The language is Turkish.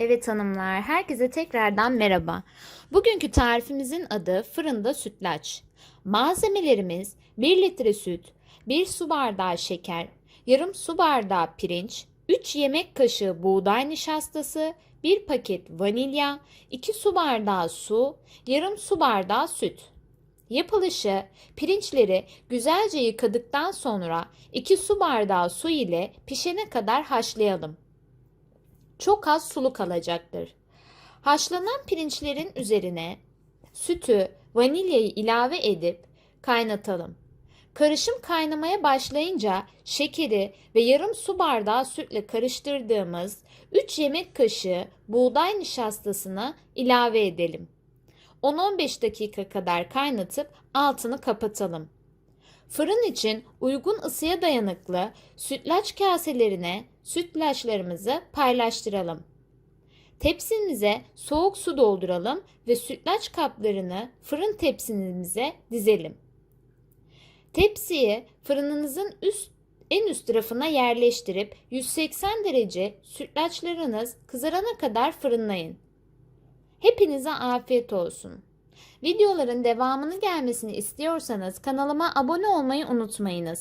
Evet hanımlar, herkese tekrardan merhaba. Bugünkü tarifimizin adı fırında sütlaç. Malzemelerimiz 1 litre süt, 1 su bardağı şeker, yarım su bardağı pirinç, 3 yemek kaşığı buğday nişastası, 1 paket vanilya, 2 su bardağı su, yarım su bardağı süt. Yapılışı pirinçleri güzelce yıkadıktan sonra 2 su bardağı su ile pişene kadar haşlayalım çok az sulu kalacaktır. Haşlanan pirinçlerin üzerine sütü, vanilyayı ilave edip kaynatalım. Karışım kaynamaya başlayınca şekeri ve yarım su bardağı sütle karıştırdığımız 3 yemek kaşığı buğday nişastasını ilave edelim. 10-15 dakika kadar kaynatıp altını kapatalım. Fırın için uygun ısıya dayanıklı sütlaç kaselerine sütlaçlarımızı paylaştıralım. Tepsimize soğuk su dolduralım ve sütlaç kaplarını fırın tepsimize dizelim. Tepsiyi fırınınızın üst en üst tarafına yerleştirip 180 derece sütlaçlarınız kızarana kadar fırınlayın. Hepinize afiyet olsun. Videoların devamını gelmesini istiyorsanız kanalıma abone olmayı unutmayınız.